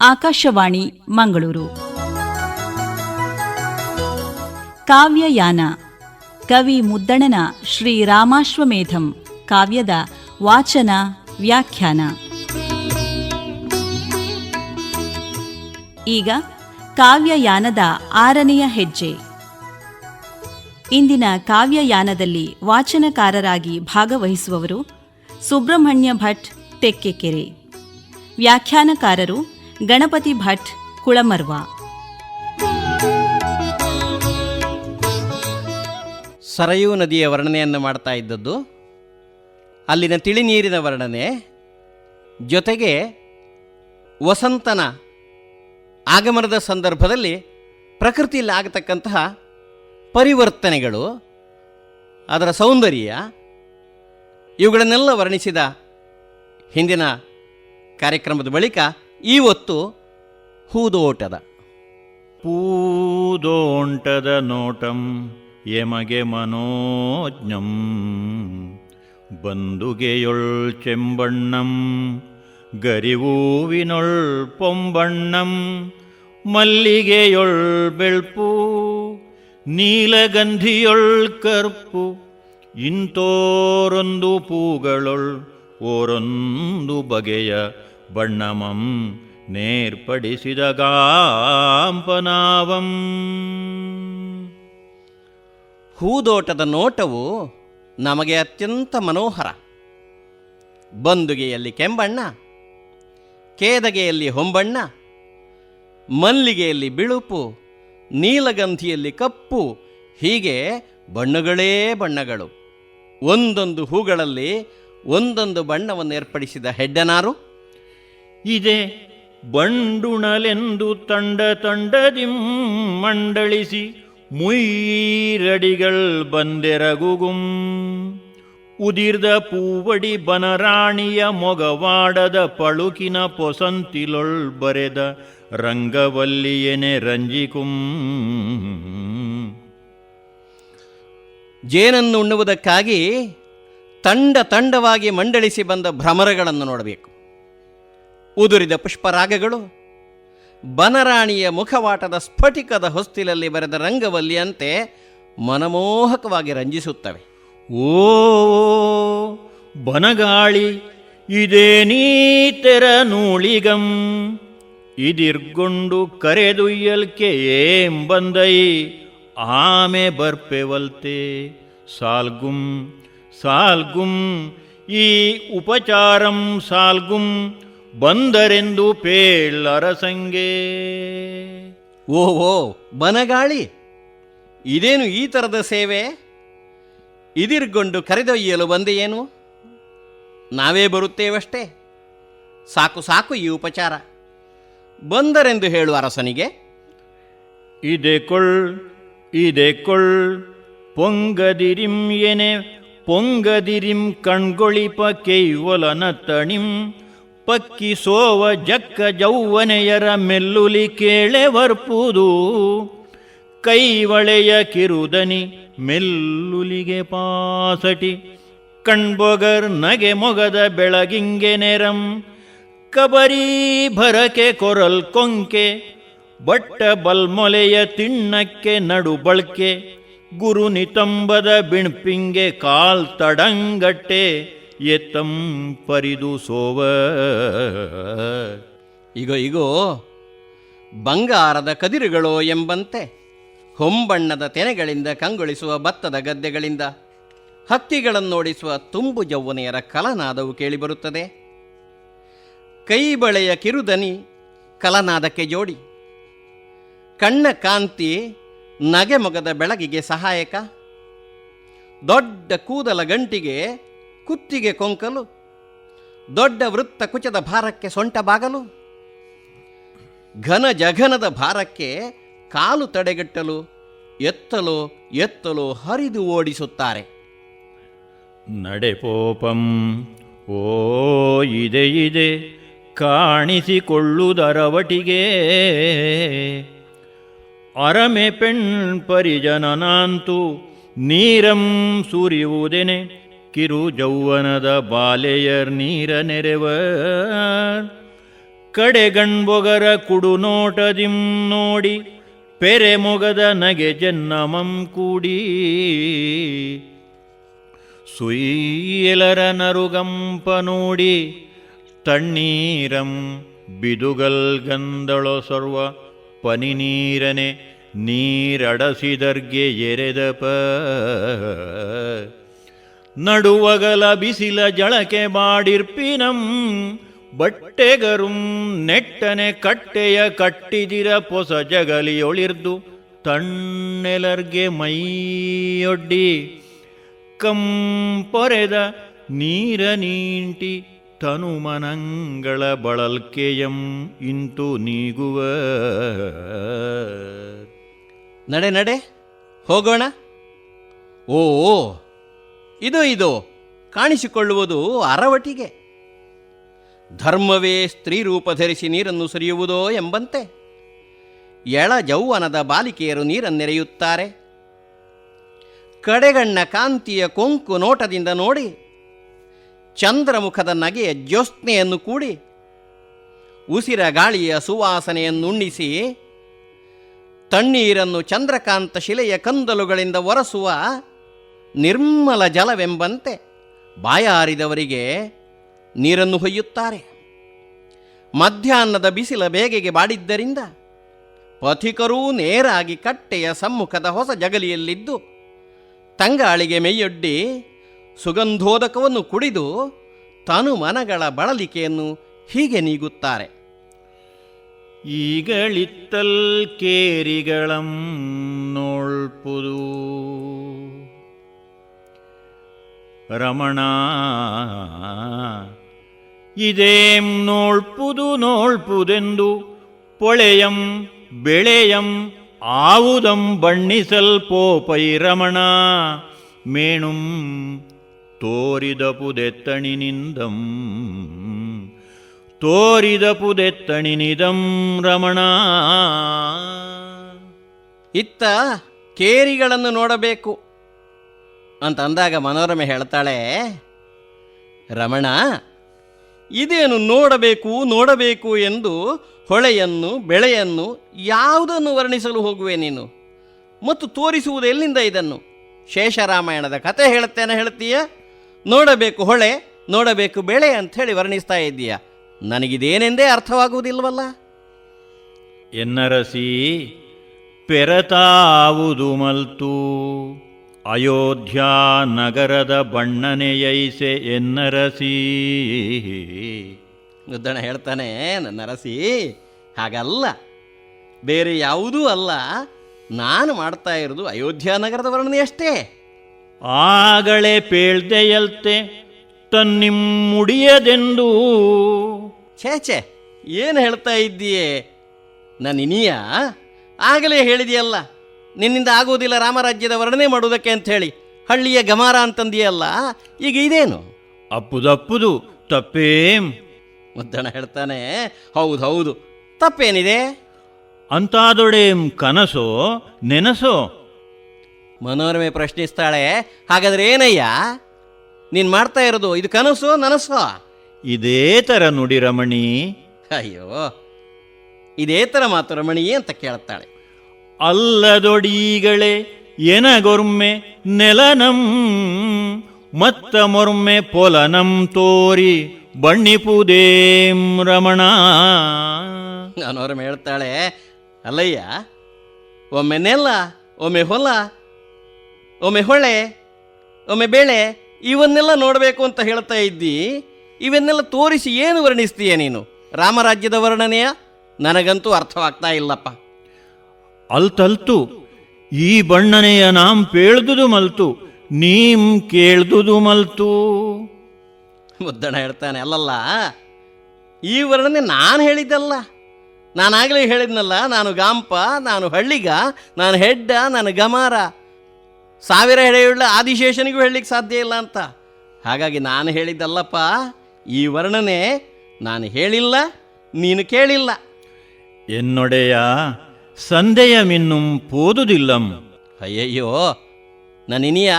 ಆಕಾಶವಾಣಿ, ಮಂಗಳೂರು. ಕಾವ್ಯಯಾನ, ಕವಿ ಮುದ್ದಣನ ಶ್ರೀ ರಾಮಾಶ್ವಮೇಧಂ, ಕಾವ್ಯದ ವಾಚನ, ವ್ಯಾಖ್ಯಾನ. ಈಗ ಕಾವ್ಯಯಾನದ ಆರನೆಯ ಹೆಜ್ಜೆ. ಇಂದಿನ ಕಾವ್ಯಯಾನದಲ್ಲಿ ವಾಚನಕಾರರಾಗಿ ಭಾಗವಹಿಸುವವರು ಸುಬ್ರಹ್ಮಣ್ಯ ಭಟ್ ತೆಕ್ಕೆಕೆರೆ. ವ್ಯಾಖ್ಯಾನಕಾರರು ಗಣಪತಿ ಭಟ್, ಕುಳಮರ್ವ. ಸರಯೂ ನದಿಯ ವರ್ಣನೆಯನ್ನು ಮಾಡ್ತಾ ಇದ್ದದ್ದು. ಅಲ್ಲಿನ ತಿಳಿನೀರಿನ ವರ್ಣನೆ. ಜೊತೆಗೆ ವಸಂತನ ಆಗಮನದ ಸಂದರ್ಭದಲ್ಲಿ ಪ್ರಕೃತಿಯಲ್ಲಿ ಆಗತಕ್ಕಂತಹ ಪರಿವರ್ತನೆಗಳು, ಅದರ ಸೌಂದರ್ಯ, ಇವುಗಳನ್ನೆಲ್ಲ ವರ್ಣಿಸಿದ ಹಿಂದಿನ ಕಾರ್ಯಕ್ರಮದ ಬಳಿಕ ಇವತ್ತು ಹೂದೋಟದ. ಪೂದೋಂಟದ ನೋಟಂ ಎಮಗೆ ಮನೋಜ್ಞಂ. ಬಂದುಗೆಯೊಳ್ ಚೆಂಬಣ್ಣಂ, ಗರಿವೂವಿನೊಳ್ ಪೊಂಬಣ್ಣಂ. ಮಲ್ಲಿಗೆಯೊಳ್ ಬೆಳ್ಪು, ನೀಲಗಂಧಿಯೊಳ್ ಕರ್ಪು, ಇಂತೋರೊಂದು ಪೂಗಳೊಳ್ ಓರೊಂದು ಬಗೆಯ ಬಣ್ಣಮಂ, ನೇರ್ಪಡಿಸಿದ ಗಾಂಪನಾವಂ. ಹೂದೋಟದ ನೋಟವು ನಮಗೆ ಅತ್ಯಂತ ಮನೋಹರ. ಬಂದುಗೆಯಲ್ಲಿ ಕೆಂಬಣ್ಣ, ಕೇದಗೆಯಲ್ಲಿ ಹೊಂಬಣ್ಣ, ಮಲ್ಲಿಗೆಯಲ್ಲಿ ಬಿಳುಪು, ನೀಲಗಂಧಿಯಲ್ಲಿ ಕಪ್ಪು, ಹೀಗೆ ಬಣ್ಣಗಳೇ ಬಣ್ಣಗಳು. ಒಂದೊಂದು ಹೂಗಳಲ್ಲಿ ಒಂದೊಂದು ಬಣ್ಣವನ್ನು ಏರ್ಪಡಿಸಿದ ಹೆಡ್ಡನಾರು? ಇದೆ ಬಂಡುಣಲೆಂದು ತಂಡ ತಂಡದಿಂ ಮಂಡಳಿಸಿ ಮುಯ್ಯರಡಿಗಳ್ ಬಂದೆರಗುಗುಂ. ಉದಿರ್ದ ಪೂವಡಿ ಬನರಾಣಿಯ ಮೊಗವಾಡದ ಪಳುಕಿನ ಪೊಸಂತಿಲೊಳ್ ಬರೆದ ರಂಗವಲ್ಲಿಯನೆ ರಂಜಿಕುಂ. ಜೇನನ್ನು ಉಣ್ಣುವುದಕ್ಕಾಗಿ ತಂಡ ತಂಡವಾಗಿ ಮಂಡಳಿಸಿ ಬಂದ ಭ್ರಮರಗಳನ್ನು ನೋಡಬೇಕು. ಉದುರಿದ ಪುಷ್ಪರಾಗಗಳು, ಬನರಾಣಿಯ ಮುಖವಾಟದ ಸ್ಫಟಿಕದ ಹೊಸ್ತಿಲಲ್ಲಿ ಬರೆದ ರಂಗವಲ್ಲಿಯಂತೆ ಮನಮೋಹಕವಾಗಿ ರಂಜಿಸುತ್ತವೆ. ಓ, ಬನಗಾಳಿ, ಇದೇ ನೀತೆರ ನೂಳಿಗಂ, ಇದಿರ್ಗೊಂಡು ಕರೆದುಯ್ಯಲ್ಕೆ ಏಂ ಬಂದೈ, ಆಮೆ ಬರ್ಪೆವಲ್ತೆ. ಸಾಲ್ಗುಂ ಸಾಲ್ಗುಂ, ಈ ಉಪಚಾರಂ ಸಾಲ್ಗುಂ ಬಂದರೆಂದು ಪೇಳ್ಳರಸಂಗೆ ಓ ಓ ಬನಗಾಳಿ ಇದೇನು ಈ ಥರದ ಸೇವೆ? ಇದಿರ್ಗೊಂಡು ಕರೆದೊಯ್ಯಲು ಬಂದೆಯೇನು? ನಾವೇ ಬರುತ್ತೇವಷ್ಟೇ? ಸಾಕು ಸಾಕು ಈ ಉಪಚಾರ. ಬಂದರೆಂದು ಹೇಳು ಅರಸನಿಗೆ. ಇದೆ ಕೊಳ್ ಇದೆ ಕೊಳ್ ಪೊಂಗದಿರಿಂ ಎನೆ ಪೊಂಗದಿರಿಂ ಕಣ್ಗೊಳಿಪ ಕೇವಲನ ತಣಿಂ ಪಕ್ಕಿ ಸೋವ ಜಕ್ಕ ಜೌವನೆಯರ ಮೆಲ್ಲುಲಿ ಕೇಳೆ ವರ್ಪುದು. ಕೈವಳೆಯ ಕಿರುದನಿ ಮೆಲ್ಲುಲಿಗೆ ಪಾಸಟಿ. ಕಣ್ಬೊಗರ್ ನಗೆ ಮೊಗದ ಬೆಳಗಿಂಗೆ ನೆರಂ. ಕಬರಿ ಭರಕೆ ಕೊರಲ್ ಕೊಂಕೆ. ಬಟ್ಟ ಬಲ್ಮೊಲೆಯ ತಿಣ್ಣಕ್ಕೆ ನಡು ಬಳಕೆ. ಗುರು ನಿತಂಬದ ಬಿಣ್ಪಿಂಗೆ ಕಾಲ್ ತಡಂಗಟ್ಟೆ. ಎತ್ತಂ ಪರಿದು ಸೋವ. ಈಗ ಇಗೋ, ಬಂಗಾರದ ಕದಿರುಗಳು ಎಂಬಂತೆ, ಹೊಂಬಣ್ಣದ ತೆನೆಗಳಿಂದ ಕಂಗೊಳಿಸುವ ಭತ್ತದ ಗದ್ದೆಗಳಿಂದ ಹಕ್ಕಿಗಳನ್ನೋಡಿಸುವ ತುಂಬು ಜೌವನೆಯರ ಕಲನಾದವು ಕೇಳಿಬರುತ್ತದೆ. ಕೈಬಳೆಯ ಕಿರುದನಿ ಕಲನಾದಕ್ಕೆ ಜೋಡಿ, ಕಣ್ಣ ಕಾಂತಿ ನಗೆಮೊಗದ ಬೆಳಗಿಗೆ ಸಹಾಯಕ, ದೊಡ್ಡ ಕೂದಲ ಗಂಟಿಗೆ ಕುತ್ತಿಗೆ ಕೊಂಕಲು, ದೊಡ್ಡ ವೃತ್ತ ಕುಚದ ಭಾರಕ್ಕೆ ಸೊಂಟ ಬಾಗಲು, ಘನ ಜಘನದ ಭಾರಕ್ಕೆ ಕಾಲು ತಡೆಗಟ್ಟಲು, ಎತ್ತಲು ಎತ್ತಲು ಹರಿದು ಓಡಿಸುತ್ತಾರೆ. ನಡೆಪೋಪಂ ಓ ಇದೆ ಇದೆ ಕಾಣಿಸಿಕೊಳ್ಳುವುದರವಟಿಗೆ ಅರಮೆ ಪೆಣ್ ಪರಿಜನನಾಂತು, ನೀರಂ ಸುರಿಯುವುದೆನೆ ಕಿರು ಜೌವನದ ಬಾಲೆಯರ್ ನೀರ ನೆರೆವ ಕಡೆಗಣ್ಬೊಗರ ಕುಡು ನೋಟದಿಂ ನೋಡಿ, ಪೆರೆ ಮೊಗದ ನಗೆ ಜನ್ನಮಂ ಕೂಡಿ. ಸುಯ್ಯಲರ ನರುಗಂಪ ನೋಡಿ, ತಣ್ಣೀರಂ ಬಿದುಗಲ್ ಗಂದಳೊ ಸರ್ವ ಪನಿ ನೀರನೆ ನೀರಡಸಿದರ್ಗೆ ಎರೆದಪ. ನಡುವಗಲ ಬಿಸಿಲ ಜಳಕೆ ಮಾಡಿರ್ಪಿನಂ, ಬಟ್ಟೆಗರುಂ ನೆಟ್ಟನೆ ಕಟ್ಟೆಯ ಕಟ್ಟಿದಿರ ಪೊಸ ಜಗಲಿಯೊಳಿರ್ದು, ತಣ್ಣೆಲರ್ಗೆ ಮೈಯೊಡ್ಡಿ ಕಂಪೊರೆದ ನೀರ ನೀಂಟಿ ತನುಮನಂಗಳ ಬಳಲ್ಕೆಯಂ ಇಂತು ನೀಗುವ. ನಡೆ ನಡೆ, ಹೋಗೋಣ. ಓ. ಇದು ಇದು ಕಾಣಿಸಿಕೊಳ್ಳುವುದು ಅರವಟಿಗೆ. ಧರ್ಮವೇ ಸ್ತ್ರೀ ರೂಪ ಧರಿಸಿ ನೀರನ್ನು ಸುರಿಯುವುದೋ ಎಂಬಂತೆ. ಎಳ ಜೌವನದ ಬಾಲಿಕೆಯರು ನೀರನ್ನೆರೆಯುತ್ತಾರೆ ಕಡೆಗಣ್ಣ ಕಾಂತಿಯ ಕೊಂಕು ನೋಟದಿಂದ ನೋಡಿ. ಚಂದ್ರಮುಖದ ನಗೆಯ ಜ್ಯೋತ್ನೆಯನ್ನು ಕೂಡಿ. ಉಸಿರ ಗಾಳಿಯ ಸುವಾಸನೆಯನ್ನುಣ್ಣಿಸಿ. ತಣ್ಣೀರನ್ನು ಚಂದ್ರಕಾಂತ ಶಿಲೆಯ ಕಂದಲುಗಳಿಂದ ಒರಸುವ. ನಿರ್ಮಲ ಜಲವೆಂಬಂತೆ ಬಾಯಾರಿದವರಿಗೆ ನೀರನ್ನು ಹೊಯ್ಯುತ್ತಾರೆ. ಮಧ್ಯಾಹ್ನದ ಬಿಸಿಲ ಬೇಗೆಗೆ ಬಾಡಿದ್ದರಿಂದ ಪಥಿಕರೂ ನೇರಾಗಿ ಕಟ್ಟೆಯ ಸಮ್ಮುಖದ ಹೊಸ ಜಗಲಿಯಲ್ಲಿದ್ದು ತಂಗಾಳಿಗೆ ಮೈಯೊಡ್ಡಿ ಸುಗಂಧೋದಕವನ್ನು ಕುಡಿದು ತನು ಮನಗಳ ಬಳಲಿಕೆಯನ್ನು ಹೀಗೆ ನೀಗುತ್ತಾರೆ. ಈಗಳಿತ್ತಲ್ ಕೇರಿಗಳಂ ರಮಣ, ಇದೇಂ ನೋಳ್ಪುದು ನೋಳ್ಪುದೆಂದು ಪೊಳೆಯಂ ಬೆಳೆಯಂ ಆವುದಂ ಬಣ್ಣಿಸಲ್ಪೋಪೈ ರಮಣ, ಮೇಣುಂ ತೋರಿದ ಪುದೆತ್ತಣಿನಿಂದಂ ತೋರಿದ ಪುದೆತ್ತಣಿನಿದಂ ರಮಣ. ಇತ್ತ ಕೇರಿಗಳನ್ನು ನೋಡಬೇಕು. ಅಂತ ಅಂದಾಗ ಮನೋರಮೆ ಹೇಳ್ತಾಳೆ, ರಮಣ, ಇದೇನು ನೋಡಬೇಕು ನೋಡಬೇಕು ಎಂದು ಹೊಳೆಯನ್ನು, ಬೆಳೆಯನ್ನು ಯಾವುದನ್ನು ವರ್ಣಿಸಲು ಹೋಗುವೆ ನೀನು? ಮತ್ತು ತೋರಿಸುವುದು ಎಲ್ಲಿಂದ ಇದನ್ನು? ಶೇಷರಾಮಾಯಣದ ಕತೆ ಹೇಳುತ್ತೇನೆ ಹೇಳ್ತೀಯ? ನೋಡಬೇಕು ಹೊಳೆ, ನೋಡಬೇಕು ಬೆಳೆ ಅಂಥೇಳಿ ವರ್ಣಿಸ್ತಾ ಇದ್ದೀಯ. ನನಗಿದೇನೆಂದೇ ಅರ್ಥವಾಗುವುದಿಲ್ವಲ್ಲ? ಎನ್ನರಸಿ ಪೆರತಾವುದು ಮಲ್ತು ಅಯೋಧ್ಯ ನಗರದ ಬಣ್ಣನೆಯೈಸೆ ಎನ್ನರಸಿ. ಉದ್ದಣ ಹೇಳ್ತಾನೆ ನರಸಿ ಹಾಗಲ್ಲ. ಬೇರೆ ಯಾವುದೂ ಅಲ್ಲ. ನಾನು ಮಾಡ್ತಾ ಇರೋದು ಅಯೋಧ್ಯ ನಗರದ ವರ್ಣನೆ ಅಷ್ಟೇ ಆಗಳೆ ಪೇಳ್ದೆಯಲ್ತೆ ತನ್ನಿಮ್ಮುಡಿಯದೆಂದು ಛೇ ಛೇ ಏನು ಹೇಳ್ತಾ ಇದ್ದೀಯೇ? ನನ್ನ ಇನಿಯ ಆಗಲೇ ಹೇಳಿದೆಯಲ್ಲ. ನಿನ್ನಿಂದ ಆಗುವುದಿಲ್ಲ ರಾಮರಾಜ್ಯದ ವರ್ಣನೆ ಮಾಡುವುದಕ್ಕೆ ಅಂತ ಹೇಳಿ ಹಳ್ಳಿಯ ಗಮಾರ ಅಂತಂದಿಯಲ್ಲ ಈಗ ಇದೇನು? ಅಪ್ಪುದಪ್ಪುದು ತಪ್ಪೇಂ. ಮುದ್ದಣ ಹೇಳ್ತಾನೆ ಹೌದು ಹೌದು ತಪ್ಪೇನಿದೆ? ಅಂತಾದೊಡೇಂ ಕನಸೋ ನೆನಸೋ? ಮನೋರಮೆ ಪ್ರಶ್ನಿಸ್ತಾಳೆ ಹಾಗಾದ್ರೆ ಏನಯ್ಯ? ನೀನು ಮಾಡ್ತಾ ಇರೋದು ಇದು ಕನಸು ನನಸೋ? ಇದೇ ತರ ನುಡಿ ರಮಣಿ. ಅಯ್ಯೋ ಇದೇ ಥರ ಮಾತು ರಮಣಿ ಅಂತ ಕೇಳ್ತಾಳೆ. ಅಲ್ಲದೊಡೀಗಳೇ, ಎನಗೊರ್ಮೆ ನೆಲನಂ ಮತ್ತ ಮೊರ್ಮೆ ಪೊಲನಂ ತೋರಿ ಬಣ್ಣಿಪುದೇಂ ರಮಣ. ಮನೋರಮೆ ಹೇಳ್ತಾಳೆ, ಅಲ್ಲಯ್ಯ, ಒಮ್ಮೆ ನೆಲ ಒಮ್ಮೆ ಹೊಲ, ಒಮ್ಮೆ ಹೊಳೆ, ಒಮ್ಮೆ ಬೆಳೆ, ಇವನ್ನೆಲ್ಲ ನೋಡಬೇಕು ಅಂತ ಹೇಳ್ತಾ ಇದ್ದಿ. ಇವನ್ನೆಲ್ಲ ತೋರಿಸಿ ಏನು ವರ್ಣಿಸ್ತೀಯ ನೀನು? ರಾಮರಾಜ್ಯದ ವರ್ಣನೆಯ? ನನಗಂತೂ ಅರ್ಥವಾಗ್ತಾ ಇಲ್ಲಪ್ಪ. ಅಲ್ತಲ್ತು ಈ ಬಣ್ಣನೆಯ ನಾಂ ಪೇಳ್ದುದು ಮಲ್ತು ನೀಂ ಕೇಳ್ದುದು ಮಲ್ತು. ಮುದ್ದಣ ಹೇಳ್ತಾನೆ ಅಲ್ಲಲ್ಲ ಈ ವರ್ಣನೆ ನಾನು ಹೇಳಿದ್ದಲ್ಲ. ನಾನಾಗಲೇ ಹೇಳಿದ್ನಲ್ಲ ನಾನು ಗಾಂಪ ನಾನು ಹಳ್ಳಿಗ ನಾನು ಹೆಡ್ಡ ನಾನು ಗಮಾರ. ಸಾವಿರ ಹೆಡೆಯುಳ್ಳ ಆದಿಶೇಷನಿಗೂ ಹೇಳಲಿಕ್ಕೆ ಸಾಧ್ಯ ಇಲ್ಲ ಅಂತ. ಹಾಗಾಗಿ ನಾನು ಹೇಳಿದ್ದಲ್ಲಪ್ಪ ಈ ವರ್ಣನೆ ನಾನು ಹೇಳಿಲ್ಲ ನೀನು ಕೇಳಿಲ್ಲ. ಎನ್ನೊಡೆಯ ಸಂದೆಯ ಮಿನ್ನುಂ ಪೋದುದಿಲ್ಲಂ. ಅಯ್ಯಯ್ಯೋ ನನ್ನಿನಿಯ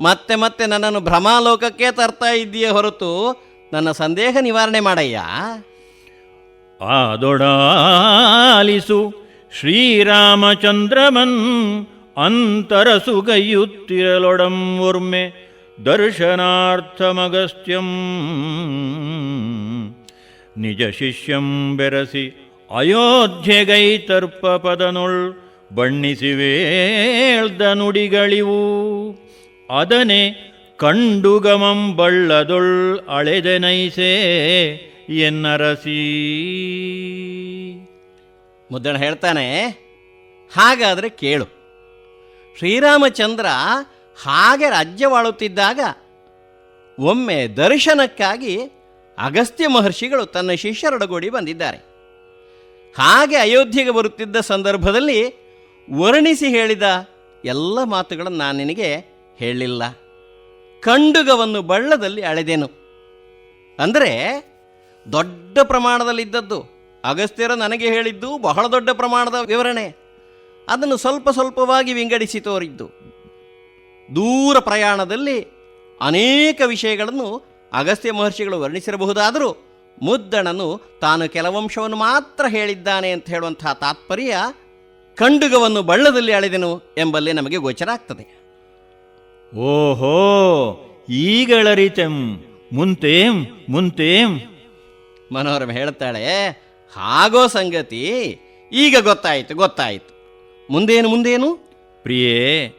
ಮತ್ತೆ ಮತ್ತೆ ನನ್ನನ್ನು ಭ್ರಮಾಲೋಕಕ್ಕೆ ತರ್ತಾ ಇದ್ದೀಯ ಹೊರತು ನನ್ನ ಸಂದೇಹ ನಿವಾರಣೆ ಮಾಡಯ್ಯ? ಆದೊಡಾಲಿಸು ಶ್ರೀರಾಮಚಂದ್ರಮನ್ ಅಂತರಸುಗೈಯುತ್ತಿರಲೊಡಂ ಒರ್ಮೆ ದರ್ಶನಾರ್ಥಮಗಸ್ತ್ಯಂ. ನಿಜ ಶಿಷ್ಯಂ ಬೆರಸಿ ಅಯೋಧ್ಯೆಗೈತರ್ಪ ಪದನುಳ್ ಬಣ್ಣಿಸಿವೇಳ್ದ ನುಡಿಗಳಿವು ಅದನೆ ಕಂಡುಗಮಂ ಬಳ್ಳದೊಳ್ ಅಳೆದೆನೈಸೆ ಎನ್ನರಸಿ. ಮುದ್ದಣ ಹೇಳ್ತಾನೆ, ಹಾಗಾದರೆ ಕೇಳು. ಶ್ರೀರಾಮಚಂದ್ರ ಹಾಗೆ ರಾಜ್ಯವಾಳುತ್ತಿದ್ದಾಗ ಒಮ್ಮೆ ದರ್ಶನಕ್ಕಾಗಿ ಅಗಸ್ತ್ಯ ಮಹರ್ಷಿಗಳು ತನ್ನ ಶಿಷ್ಯರೊಡಗೂಡಿ ಬಂದಿದ್ದಾರೆ. ಹಾಗೆ ಅಯೋಧ್ಯೆಗೆ ಬರುತ್ತಿದ್ದ ಸಂದರ್ಭದಲ್ಲಿ ವರ್ಣಿಸಿ ಹೇಳಿದ ಎಲ್ಲ ಮಾತುಗಳನ್ನು ನಾನು ನಿನಗೆ ಹೇಳಲಿಲ್ಲ ಕಂಡುಗವನ್ನು ಬಳ್ಳದಲ್ಲಿ ಅಳೆದೆನು. ಅಂದರೆ ದೊಡ್ಡ ಪ್ರಮಾಣದಲ್ಲಿದ್ದದ್ದು. ಅಗಸ್ತ್ಯರ ನನಗೆ ಹೇಳಿದ್ದು ಬಹಳ ದೊಡ್ಡ ಪ್ರಮಾಣದ ವಿವರಣೆ. ಅದನ್ನು ಸ್ವಲ್ಪ ಸ್ವಲ್ಪವಾಗಿ ವಿಂಗಡಿಸಿ ತೋರಿದ್ದು. ದೂರ ಪ್ರಯಾಣದಲ್ಲಿ ಅನೇಕ ವಿಷಯಗಳನ್ನು ಅಗಸ್ತ್ಯ ಮಹರ್ಷಿಗಳು ವರ್ಣಿಸಿರಬಹುದಾದರೂ ಮುದ್ದಣನು ತಾನು ಕೆಲವಂಶವನ್ನು ಮಾತ್ರ ಹೇಳಿದ್ದಾನೆ ಅಂತ ಹೇಳುವಂತಹ ತಾತ್ಪರ್ಯ ಕಂಡುಗವನ್ನು ಬಳ್ಳದಲ್ಲಿ ಅಳೆದೆನು ಎಂಬಲ್ಲಿ ನಮಗೆ ಗೋಚರ ಆಗ್ತದೆ. ಓಹೋ ಈಗಳರಿತೆಂ ಮುಂತೇಂ ಮುಂತೇಂ. ಮನೋರಮ ಹೇಳ್ತಾಳೆ ಹಾಗೋ ಸಂಗತಿ ಈಗ ಗೊತ್ತಾಯಿತು ಗೊತ್ತಾಯಿತು. ಮುಂದೇನು ಮುಂದೇನು? ಪ್ರಿಯೇ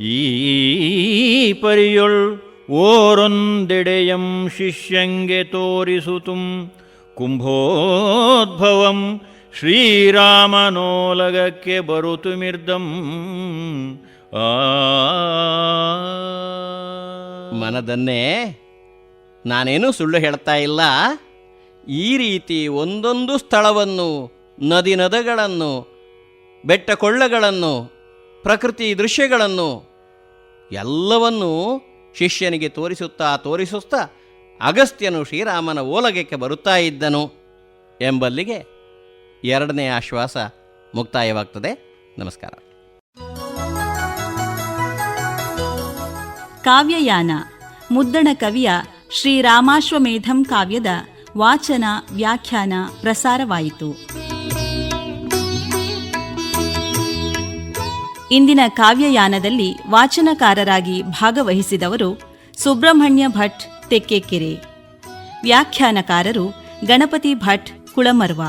ಈ ಪರಿಯೊಳ್ ಓರೊಂದೆಡೆಯಂ ಶಿಷ್ಯಂಗೆ ತೋರಿಸುತುಂ ಕುಂಭೋದ್ಭವಂ ಶ್ರೀರಾಮನೋಲಗಕ್ಕೆ ಬರುತುಮಿರ್ದಂ. ಆ. ಮನದನ್ನೇ ನಾನೇನು ಸುಳ್ಳು ಹೇಳ್ತಾ ಇಲ್ಲ. ಈ ರೀತಿ ಒಂದೊಂದು ಸ್ಥಳವನ್ನು, ನದಿ ನದಗಳನ್ನು ಬೆಟ್ಟ ಕೊಳ್ಳಗಳನ್ನು ಪ್ರಕೃತಿ ದೃಶ್ಯಗಳನ್ನು ಎಲ್ಲವನ್ನೂ ಶಿಷ್ಯನಿಗೆ ತೋರಿಸುತ್ತಾ ತೋರಿಸುತ್ತಾ ಅಗಸ್ತ್ಯನು ಶ್ರೀರಾಮನ ಓಲಗಕ್ಕೆ ಬರುತ್ತಾ ಇದ್ದನು. ಎಂಬಲ್ಲಿಗೆ ಎರಡನೇ ಆಶ್ವಾಸ ಮುಕ್ತಾಯವಾಗ್ತದೆ. ನಮಸ್ಕಾರ. ಕಾವ್ಯಯಾನ. ಮುದ್ದಣ ಕವಿಯ ಶ್ರೀರಾಮಾಶ್ವಮೇಧಂ ಕಾವ್ಯದ ವಾಚನ, ವ್ಯಾಖ್ಯಾನ, ಪ್ರಸಾರವಾಯಿತು. ಇಂದಿನ ಕಾವ್ಯಯಾನದಲ್ಲಿ ವಾಚನಕಾರರಾಗಿ ಭಾಗವಹಿಸಿದವರು ಸುಬ್ರಹ್ಮಣ್ಯ ಭಟ್ ತೆಕ್ಕೆಕೆರೆ. ವ್ಯಾಖ್ಯಾನಕಾರರು ಗಣಪತಿ ಭಟ್ ಕುಳಮರ್ವ.